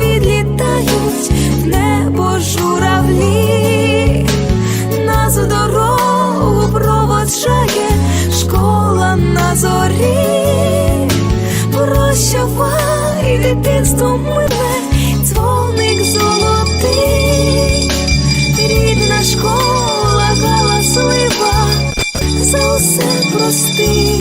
Відлітають, в небо журавлі, нас в проводжає школа на зорі. Прощавай, дитинство миле, дзвоник золотий, рідна школа галаслива, за усе прости.